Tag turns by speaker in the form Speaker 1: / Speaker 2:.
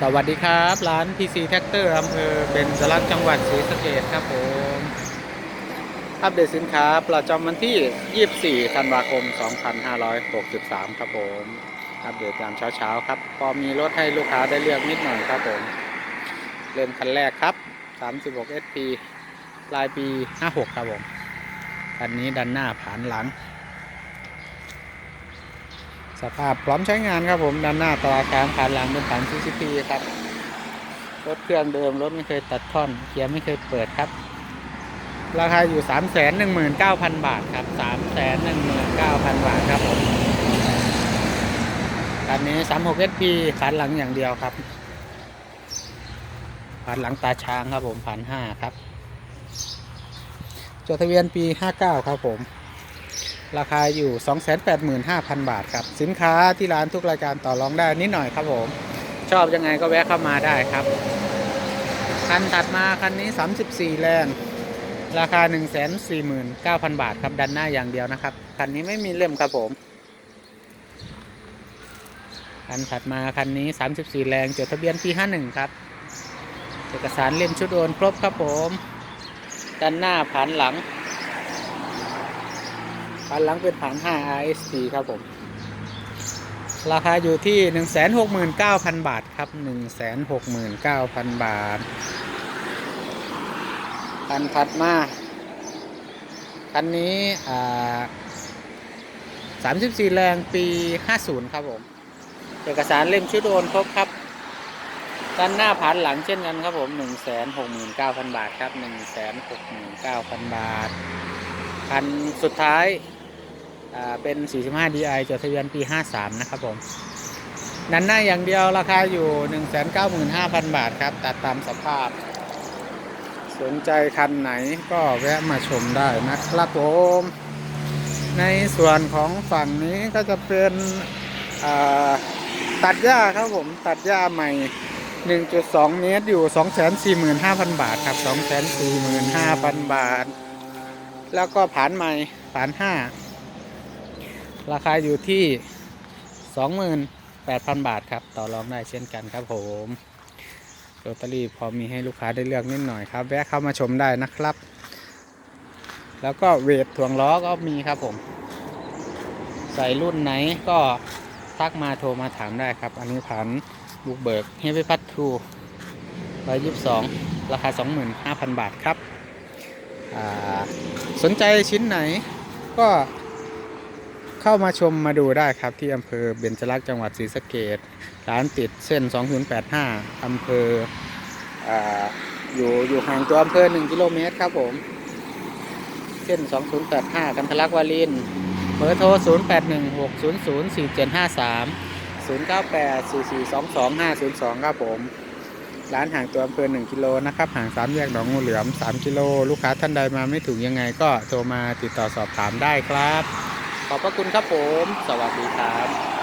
Speaker 1: สวัสดีครับ ร้าน PC Tractor อำเภอเบญจรักจังหวัดศรีสะเกษครับผม อัปเดตสินค้าประจำวันที่ 24 ธันวาคม 2563 ครับผม อัปเดตยามเช้าๆครับ พอมีรถให้ลูกค้าได้เลือกนิดหน่อยครับผม เริ่มคันแรกครับ 36 SP ปลายปี 56 ครับผม คันนี้ดันหน้าผ่านหลัง สภาพพร้อมใช้งานครับผมด้านหน้าตราค้างผ่านหลังเป็นผ่าน CCP ครับ รถเครื่องเดิมรถไม่เคยตัดท่อนเกียร์ไม่เคยเปิดครับ ราคาอยู่ 3 1 9 0 0 0 บาทครับ 3 1 9 0 0 0 บาทครับผมคันนี้ 36 SP ผ่านหลังอย่างเดียวครับผ่านหลังตาช้างครับผมผ่าน5ครับจดทะเบียนปี 59 ครับผม ราคาอยู่ 285,000 บาทครับ สินค้าที่ร้านทุกรายการต่อรองได้นิดหน่อยครับผม ชอบยังไงก็แวะเข้ามาได้ครับ คันถัดมาคันนี้ 34 แรงราคา 149,000 บาทครับดันหน้าอย่างเดียวนะครับ คันนี้ไม่มีเล่มครับผม คันถัดมาคันนี้ 34 แรงจดทะเบียนปี 51 ครับ เอกสารเล่มชุดโอนครบครับผม ด้านหน้าผ่านหลัง ผ่านหลังเป็นผ่าน5 RST ครับผม ราคาอยู่ที่ 169,000 บาทครับ 169,000 บาท คันถัดมา คันนี้อ่า34 แรงปี 50 ครับผม เอกสารเล่มชุดโอนครบครับด้านหน้าผ่านหลังเช่นกันครับผม 169,000 บาทครับ 169,000 บาท คันสุดท้าย เป็น 45 DI จดทะเบียนปี 53 นะครับผมนันหน้าอย่างเดียวราคาอยู่ 195,000 บาทครับ ตัดตามสภาพ สนใจคันไหนก็แวะมาชมได้นะครับผมในส่วนของฝั่งนี้ก็จะเป็นตัดหญ้าครับผม ตัดหญ้าใหม่ 1.2 เมตรอยู่ 245,000 บาทครับ 245,000 บาท แล้วก็ผานใหม่ผานห้า ราคาอยู่ที่ 28,000 บาทครับ ต่อรองได้เช่นกันครับผมโรตารี่พอมีให้ลูกค้าได้เลือกนิดหน่อยครับ แวะเข้ามาชมได้นะครับ แล้วก็เวทถ่วงล้อก็มีครับผม ใส่รุ่นไหนก็ทักมาโทรมาถามได้ครับ อันนี้ผันบุกเบิกเฮฟวี่พัททูร้อยยี่สิบสองราคา 25,000 บาทครับอ่าสนใจชิ้นไหนก็ เข้ามาชมมาดูได้ครับที่อำเภอเบญจรักษ์จังหวัดศรีสะเกษร้านติดเส้น 2085อำเภอออยู่อยู่ห่างตัวอำเภอ 1 กิโลเมตรครับผม เส้น 2085 กันทะลักวารินเบอร์โทร 0816004753 098 4422 502 ครับผม ร้านห่างตัวอำเภอ 1 กิโลนะครับ ห่างสามแยกหนองงูเหลือม 3 กิโล ลูกค้าท่านใดมาไม่ถูกยังไงก็โทรมาติดต่อสอบถามได้ครับ ขอบพระคุณครับผม สวัสดีครับ